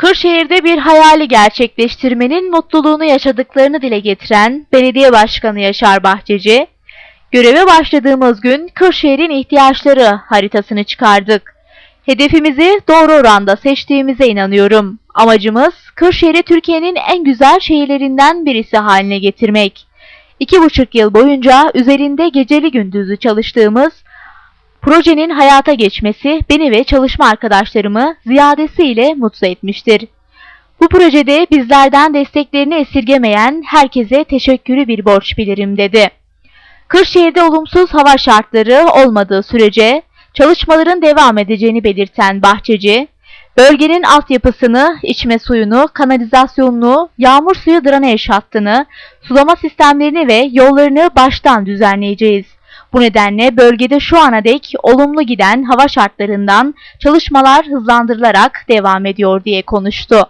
Kırşehir'de bir hayali gerçekleştirmenin mutluluğunu yaşadıklarını dile getiren Belediye Başkanı Yaşar Bahçeci, göreve başladığımız gün Kırşehir'in ihtiyaçları haritasını çıkardık. Hedefimizi doğru oranda seçtiğimize inanıyorum. Amacımız Kırşehir'i Türkiye'nin en güzel şehirlerinden birisi haline getirmek. İki buçuk yıl boyunca üzerinde geceli gündüzü çalıştığımız projenin hayata geçmesi beni ve çalışma arkadaşlarımı ziyadesiyle mutlu etmiştir. Bu projede bizlerden desteklerini esirgemeyen herkese teşekkürü bir borç bilirim dedi. Kırşehir'de olumsuz hava şartları olmadığı sürece çalışmaların devam edeceğini belirten Bahçeci, bölgenin altyapısını, içme suyunu, kanalizasyonunu, yağmur suyu drenaj hattını, sulama sistemlerini ve yollarını baştan düzenleyeceğiz. Bu nedenle bölgede şu ana dek olumlu giden hava şartlarından çalışmalar hızlandırılarak devam ediyor diye konuştu.